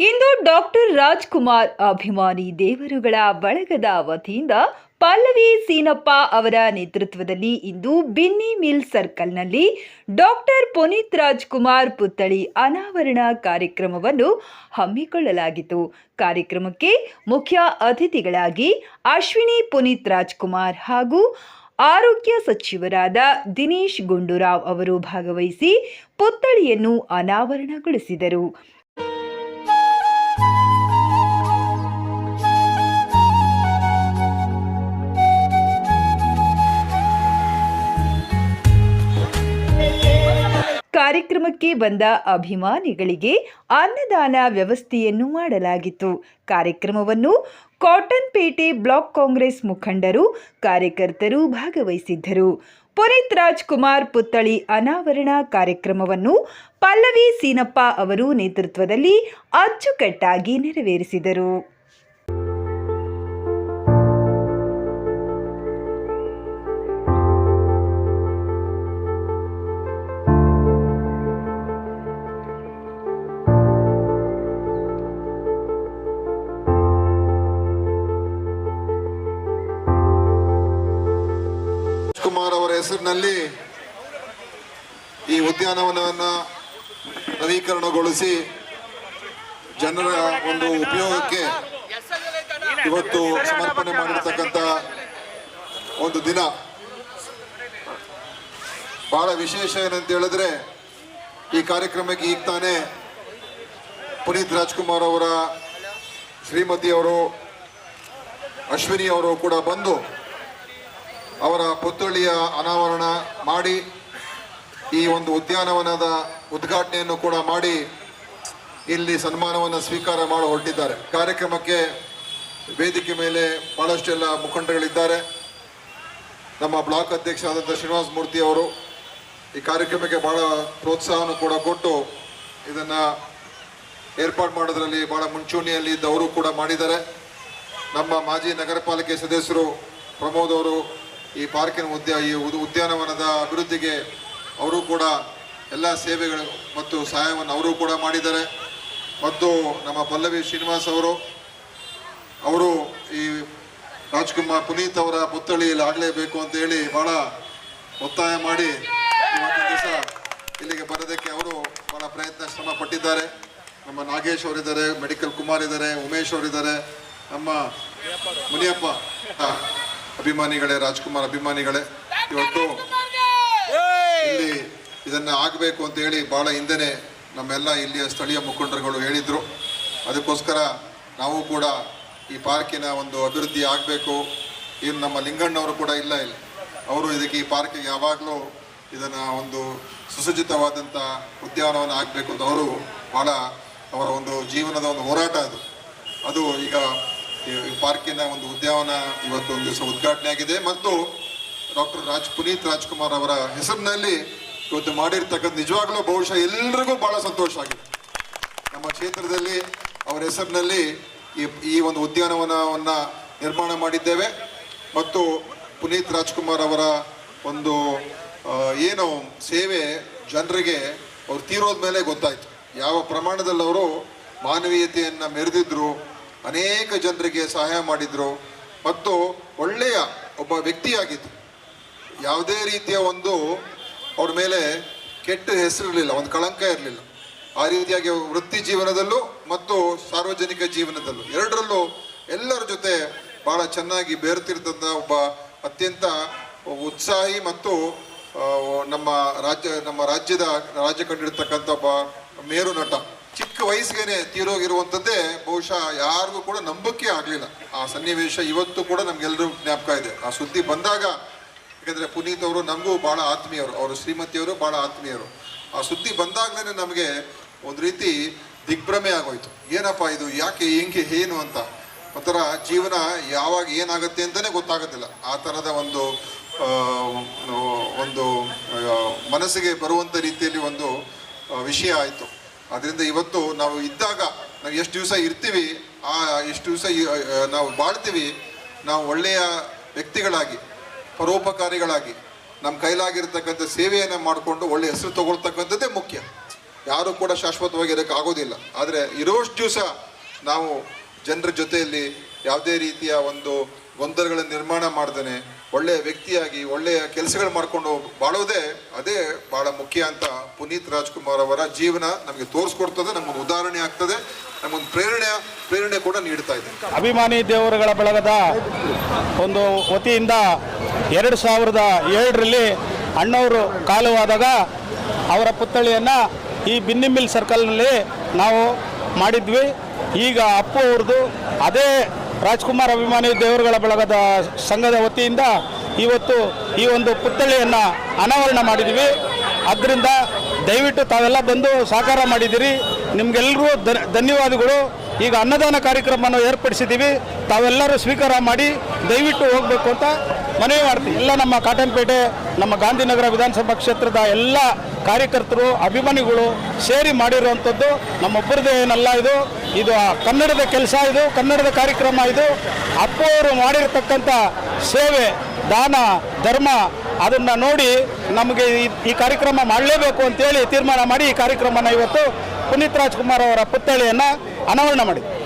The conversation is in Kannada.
ಇಂದು ಡಾಕ್ಟರ್ ರಾಜ್ಕುಮಾರ್ ಅಭಿಮಾನಿ ದೇವರುಗಳ ಬಳಗದ ವತಿಯಿಂದ ಪಲ್ಲವಿ ಸೀನಪ್ಪ ಅವರ ನೇತೃತ್ವದಲ್ಲಿ ಇಂದು ಬಿನ್ನಿ ಮಿಲ್ ಸರ್ಕಲ್ನಲ್ಲಿ ಡಾಕ್ಟರ್ ಪುನೀತ್ ರಾಜ್ಕುಮಾರ್ ಪುತ್ಥಳಿ ಅನಾವರಣ ಕಾರ್ಯಕ್ರಮವನ್ನು ಹಮ್ಮಿಕೊಳ್ಳಲಾಗಿತ್ತು. ಕಾರ್ಯಕ್ರಮಕ್ಕೆ ಮುಖ್ಯ ಅತಿಥಿಗಳಾಗಿ ಅಶ್ವಿನಿ ಪುನೀತ್ ರಾಜ್ಕುಮಾರ್ ಹಾಗೂ ಆರೋಗ್ಯ ಸಚಿವರಾದ ದಿನೇಶ್ ಗುಂಡೂರಾವ್ ಅವರು ಭಾಗವಹಿಸಿ ಪುತ್ಥಳಿಯನ್ನು ಅನಾವರಣಗೊಳಿಸಿದರು. ಕಾರ್ಯಕ್ರಮಕ್ಕೆ ಬಂದ ಅಭಿಮಾನಿಗಳಿಗೆ ಅನ್ನದಾನ ವ್ಯವಸ್ಥೆಯನ್ನು ಮಾಡಲಾಗಿತ್ತು. ಕಾರ್ಯಕ್ರಮವನ್ನು ಕಾಟನ್ ಪೇಟೆ ಬ್ಲಾಕ್ ಕಾಂಗ್ರೆಸ್ ಮುಖಂಡರು, ಕಾರ್ಯಕರ್ತರು ಭಾಗವಹಿಸಿದ್ದರು. ಪುನೀತ್ ರಾಜ್ಕುಮಾರ್ ಪುತ್ಥಳಿ ಅನಾವರಣ ಕಾರ್ಯಕ್ರಮವನ್ನು ಪಲ್ಲವಿ ಸೀನಪ್ಪ ಅವರು ನೇತೃತ್ವದಲ್ಲಿ ಅಚ್ಚುಕಟ್ಟಾಗಿ ನೆರವೇರಿಸಿದರು. ಕುಮಾರ್ ಅವರ ಹೆಸರಿನಲ್ಲಿ ಈ ಉದ್ಯಾನವನವನ್ನು ನವೀಕರಣಗೊಳಿಸಿ ಜನರ ಒಂದು ಉಪಯೋಗಕ್ಕೆ ಇವತ್ತು ಸಮರ್ಪಣೆ ಮಾಡಿರ್ತಕ್ಕಂಥ ಒಂದು ದಿನ. ಬಹಳ ವಿಶೇಷ ಏನಂತ ಹೇಳಿದ್ರೆ ಈ ಕಾರ್ಯಕ್ರಮಕ್ಕೆ ಈಗ ತಾನೇ ಪುನೀತ್ ರಾಜ್ಕುಮಾರ್ ಅವರ, ಶ್ರೀಮತಿ ಅವರು, ಅಶ್ವಿನಿ ಅವರು ಕೂಡ ಬಂದು ಅವರ ಪುತ್ಥಳಿಯ ಅನಾವರಣ ಮಾಡಿ ಈ ಒಂದು ಉದ್ಯಾನವನದ ಉದ್ಘಾಟನೆಯನ್ನು ಕೂಡ ಮಾಡಿ ಇಲ್ಲಿ ಸನ್ಮಾನವನ್ನು ಸ್ವೀಕಾರ ಮಾಡಿ ಹೊರಟಿದ್ದಾರೆ. ಕಾರ್ಯಕ್ರಮಕ್ಕೆ ವೇದಿಕೆ ಮೇಲೆ ಬಹಳಷ್ಟೆಲ್ಲ ಮುಖಂಡಗಳಿದ್ದಾರೆ ನಮ್ಮ ಬ್ಲಾಕ್ ಅಧ್ಯಕ್ಷ ಆದಂಥ ಶ್ರೀನಿವಾಸ ಮೂರ್ತಿ ಅವರು ಈ ಕಾರ್ಯಕ್ರಮಕ್ಕೆ ಬಹಳ ಪ್ರೋತ್ಸಾಹವನ್ನು ಕೂಡ ಕೊಟ್ಟು ಇದನ್ನು ಏರ್ಪಾಡು ಮಾಡೋದ್ರಲ್ಲಿ ಬಹಳ ಮುಂಚೂಣಿಯಲ್ಲಿ ಇದ್ದವರು ಕೂಡ ಮಾಡಿದ್ದಾರೆ. ನಮ್ಮ ಮಾಜಿ ನಗರ ಪಾಲಿಕೆ ಸದಸ್ಯರು ಪ್ರಮೋದ್ ಅವರು ಈ ಪಾರ್ಕಿನ ಉದ್ಯ, ಈ ಉದ್- ಉದ್ಯಾನವನದ ಅಭಿವೃದ್ಧಿಗೆ ಅವರು ಕೂಡ ಎಲ್ಲ ಸೇವೆಗಳು ಮತ್ತು ಸಹಾಯವನ್ನು ಅವರು ಕೂಡ ಮಾಡಿದ್ದಾರೆ. ಮತ್ತು ನಮ್ಮ ಪಲ್ಲವಿ ಶ್ರೀನಿವಾಸ್ ಅವರು ಅವರು ಈ ರಾಜ್ಕುಮಾರ್ ಪುನೀತ್ ಅವರ ಪುತ್ಥಳಿ ಇಲ್ಲಿ ಆಗಲೇಬೇಕು ಅಂತ ಹೇಳಿ ಬಹಳ ಒತ್ತಾಯ ಮಾಡಿ ದಿವಸ ಇಲ್ಲಿಗೆ ಬರೋದಕ್ಕೆ ಅವರು ಬಹಳ ಪ್ರಯತ್ನ ಶ್ರಮ ಪಟ್ಟಿದ್ದಾರೆ. ನಮ್ಮ ನಾಗೇಶ್ ಅವರಿದ್ದಾರೆ, ಮೆಡಿಕಲ್ ಕುಮಾರ್ ಇದ್ದಾರೆ, ಉಮೇಶ್ ಅವರಿದ್ದಾರೆ, ನಮ್ಮ ಮುನಿಯಪ್ಪ ಅಭಿಮಾನಿಗಳೇ, ರಾಜ್ಕುಮಾರ್ ಅಭಿಮಾನಿಗಳೇ, ಇವತ್ತು ಇಲ್ಲಿ ಇದನ್ನ ಆಗಬೇಕು ಅಂತ ಹೇಳಿ ಬಹಳ ಹಿಂದೆನೆ ನಮ್ಮೆಲ್ಲ ಇಲ್ಲಿಯ ಸ್ಥಳೀಯ ಮುಖಂಡರುಗಳು ಹೇಳಿದ್ರು. ಅದಕ್ಕೋಸ್ಕರ ನಾವು ಕೂಡ ಈ ಪಾರ್ಕಿನ ಒಂದು ಅಭಿವೃದ್ಧಿ ಆಗಬೇಕು. ಏನು ನಮ್ಮ ಲಿಂಗಣ್ಣವರು ಕೂಡ ಇಲ್ಲ ಇಲ್ಲಿ. ಅವರು ಇದಕ್ಕೆ ಈ ಪಾರ್ಕಿಗೆ ಯಾವಾಗಲೂ ಇದನ್ನ ಒಂದು ಸುಸಜ್ಜಿತವಾದಂಥ ಉದ್ಯಾನವನ ಆಗಬೇಕು ಅಂತ ಅವರು ಬಹಳ ಅವರ ಒಂದು ಜೀವನದ ಒಂದು ಹೋರಾಟ ಅದು. ಅದು ಈಗ ಪಾರ್ಕಿನ ಒಂದು ಉದ್ಯಾನವನ ಇವತ್ತು ಒಂದು ದಿವಸ ಉದ್ಘಾಟನೆ ಆಗಿದೆ. ಮತ್ತು ಡಾಕ್ಟರ್ ರಾಜ್ ಪುನೀತ್ ರಾಜ್ಕುಮಾರ್ ಅವರ ಹೆಸರಿನಲ್ಲಿ ಇವತ್ತು ಮಾಡಿರ್ತಕ್ಕಂಥ ನಿಜವಾಗ್ಲೂ ಬಹುಶಃ ಎಲ್ರಿಗೂ ಬಹಳ ಸಂತೋಷ ಆಗಿದೆ. ನಮ್ಮ ಕ್ಷೇತ್ರದಲ್ಲಿ ಅವರ ಹೆಸರಿನಲ್ಲಿ ಈ ಈ ಒಂದು ಉದ್ಯಾನವನವನ್ನು ನಿರ್ಮಾಣ ಮಾಡಿದ್ದೇವೆ. ಮತ್ತು ಪುನೀತ್ ರಾಜ್ಕುಮಾರ್ ಅವರ ಒಂದು ಏನು ಸೇವೆ ಜನರಿಗೆ ಅವ್ರು ತೀರೋದ ಮೇಲೆ ಗೊತ್ತಾಯಿತು. ಯಾವ ಪ್ರಮಾಣದಲ್ಲಿ ಅವರು ಮಾನವೀಯತೆಯನ್ನು ಮೆರೆದಿದ್ರು ಅನೇಕ ಜನರಿಗೆ ಸಹಾಯ ಮಾಡಿದ್ರು ಮತ್ತು ಒಳ್ಳೆಯ ಒಬ್ಬ ವ್ಯಕ್ತಿಯಾಗಿದ್ದರು ಯಾವುದೇ ರೀತಿಯ ಒಂದು ಅವ್ರ ಮೇಲೆ ಕೆಟ್ಟ ಹೆಸರಿರಲಿಲ್ಲ, ಒಂದು ಕಳಂಕ ಇರಲಿಲ್ಲ. ಆ ರೀತಿಯಾಗಿ ವೃತ್ತಿ ಜೀವನದಲ್ಲೂ ಮತ್ತು ಸಾರ್ವಜನಿಕ ಜೀವನದಲ್ಲೂ ಎರಡರಲ್ಲೂ ಎಲ್ಲರ ಜೊತೆ ಬಹಳ ಚೆನ್ನಾಗಿ ಬೇರ್ತಿರ್ತಂಥ ಒಬ್ಬ ಅತ್ಯಂತ ಉತ್ಸಾಹಿ ಮತ್ತು ನಮ್ಮ ರಾಜ್ಯ, ನಮ್ಮ ರಾಜ್ಯದ ರಾಜ್ಯ ಕಂಡಿರ್ತಕ್ಕಂಥ ಒಬ್ಬ ಮೇರು ನಟ. ಚಿಕ್ಕ ವಯಸ್ಸಿಗೆ ತೀರೋಗಿರುವಂಥದ್ದೇ ಬಹುಶಃ ಯಾರಿಗೂ ಕೂಡ ನಂಬಕ್ಕೆ ಆಗಲಿಲ್ಲ. ಆ ಸನ್ನಿವೇಶ ಇವತ್ತು ಕೂಡ ನಮ್ಗೆಲ್ಲರೂ ಜ್ಞಾಪಕ ಇದೆ. ಆ ಸುದ್ದಿ ಬಂದಾಗ, ಯಾಕಂದ್ರೆ ಪುನೀತ್ ಅವರು ನಮಗೂ ಬಹಳ ಆತ್ಮೀಯರು, ಅವರು ಶ್ರೀಮತಿಯವರು ಬಹಳ ಆತ್ಮೀಯರು. ಆ ಸುದ್ದಿ ಬಂದಾಗ್ಲೇ ನಮಗೆ ಒಂದು ರೀತಿ ದಿಗ್ಭ್ರಮೆ ಆಗೋಯ್ತು. ಏನಪ್ಪ ಇದು, ಯಾಕೆ ಹೆಂಗೆ, ಏನು ಅಂತ. ಒಂಥರ ಜೀವನ ಯಾವಾಗ ಏನಾಗುತ್ತೆ ಅಂತಲೇ ಗೊತ್ತಾಗೋದಿಲ್ಲ ಆ ಥರದ ಒಂದು ಒಂದು ಮನಸ್ಸಿಗೆ ಬರುವಂಥ ರೀತಿಯಲ್ಲಿ ಒಂದು ವಿಷಯ ಆಯಿತು. ಅದರಿಂದ ಇವತ್ತು ನಾವು ಇದ್ದಾಗ ನಾವು ಎಷ್ಟು ದಿವಸ ಇರ್ತೀವಿ, ಆ ಎಷ್ಟು ದಿವಸ ನಾವು ಬಾಳ್ತೀವಿ, ನಾವು ಒಳ್ಳೆಯ ವ್ಯಕ್ತಿಗಳಾಗಿ, ಪರೋಪಕಾರಿಗಳಾಗಿ, ನಮ್ಮ ಕೈಲಾಗಿರ್ತಕ್ಕಂಥ ಸೇವೆಯನ್ನು ಮಾಡಿಕೊಂಡು ಒಳ್ಳೆಯ ಹೆಸರು ತಗೊಳ್ತಕ್ಕಂಥದ್ದೇ ಮುಖ್ಯ. ಯಾರು ಕೂಡ ಶಾಶ್ವತವಾಗಿ ಇರೋಕ್ಕೆ ಆಗೋದಿಲ್ಲ. ಆದರೆ ಇರೋಷ್ಟು ದಿವಸ ನಾವು ಜನರ ಜೊತೆಯಲ್ಲಿ ಯಾವುದೇ ರೀತಿಯ ಒಂದು ಗೊಂದಲಗಳ ನಿರ್ಮಾಣ ಮಾಡ್ದೇನೆ ಒಳ್ಳೆಯ ವ್ಯಕ್ತಿಯಾಗಿ, ಒಳ್ಳೆಯ ಕೆಲಸಗಳು ಮಾಡ್ಕೊಂಡು ಬಾಳೋದೇ ಅದೇ ಬಹಳ ಮುಖ್ಯ ಅಂತ ಪುನೀತ್ ರಾಜ್ಕುಮಾರ್ ಅವರ ಜೀವನ ನಮಗೆ ತೋರಿಸ್ಕೊಡ್ತದೆ, ನಮಗೊಂದು ಉದಾಹರಣೆ ಆಗ್ತದೆ, ನಮಗೊಂದು ಪ್ರೇರಣೆ ಪ್ರೇರಣೆ ಕೂಡ ನೀಡ್ತಾ ಇದೆ ಅಭಿಮಾನಿ ದೇವರುಗಳ ಬಳಗದ ಒಂದು ವತಿಯಿಂದ ಎರಡು ಸಾವಿರದ ಏಳರಲ್ಲಿ ಅಣ್ಣವರು ಕಾಲುವಾದಾಗ ಅವರ ಪುತ್ಥಳಿಯನ್ನು ಈ ಬಿನ್ನಿಮಿಲ್ ಸರ್ಕಲ್ನಲ್ಲಿ ನಾವು ಮಾಡಿದ್ವಿ. ಈಗ ಅಪ್ಪು ಅವ್ರದ್ದು ಅದೇ ರಾಜ್ಕುಮಾರ್ ಅಭಿಮಾನಿ ದೇವರುಗಳ ಬಳಗದ ಸಂಘದ ವತಿಯಿಂದ ಇವತ್ತು ಈ ಒಂದು ಪುತ್ಥಳಿಯನ್ನು ಅನಾವರಣ ಮಾಡಿದ್ದೀವಿ ಆದ್ದರಿಂದ ದಯವಿಟ್ಟು ತಾವೆಲ್ಲ ಬಂದು ಸಹಕಾರ ಮಾಡಿದ್ದೀರಿ ನಿಮಗೆಲ್ಲರೂ ಧನ್ಯವಾದಗಳು. ಈಗ ಅನ್ನದಾನ ಕಾರ್ಯಕ್ರಮವನ್ನು ಏರ್ಪಡಿಸಿದ್ದೀವಿ ತಾವೆಲ್ಲರೂ ಸ್ವೀಕಾರ ಮಾಡಿ ದಯವಿಟ್ಟು ಹೋಗಬೇಕು ಅಂತ ಮನವಿ ಮಾಡ್ತೀವಿ. ಎಲ್ಲ ನಮ್ಮ ಕಾಟನ್ಪೇಟೆ, ನಮ್ಮ ಗಾಂಧಿನಗರ ವಿಧಾನಸಭಾ ಕ್ಷೇತ್ರದ ಎಲ್ಲ ಕಾರ್ಯಕರ್ತರು, ಅಭಿಮಾನಿಗಳು ಸೇರಿ ಮಾಡಿರುವಂಥದ್ದು ನಮ್ಮೊಬ್ಬರದೇ ಏನಲ್ಲ ಇದು. ಇದು ಕನ್ನಡದ ಕೆಲಸ ಇದು, ಕನ್ನಡದ ಕಾರ್ಯಕ್ರಮ ಇದು. ಅಪ್ಪವರು ಮಾಡಿರ್ತಕ್ಕಂಥ ಸೇವೆ, ದಾನ, ಧರ್ಮ ಅದನ್ನು ನೋಡಿ ನಮಗೆ ಈ- ಕಾರ್ಯಕ್ರಮ ಮಾಡಲೇಬೇಕು ಅಂತೇಳಿ ತೀರ್ಮಾನ ಮಾಡಿ ಈ ಕಾರ್ಯಕ್ರಮನ ಇವತ್ತು ಪುನೀತ್ ರಾಜ್ಕುಮಾರ್ ಅವರ ಪುತ್ಥಳಿಯನ್ನು ಅನಾವರಣ ಮಾಡಿದ್ವಿ.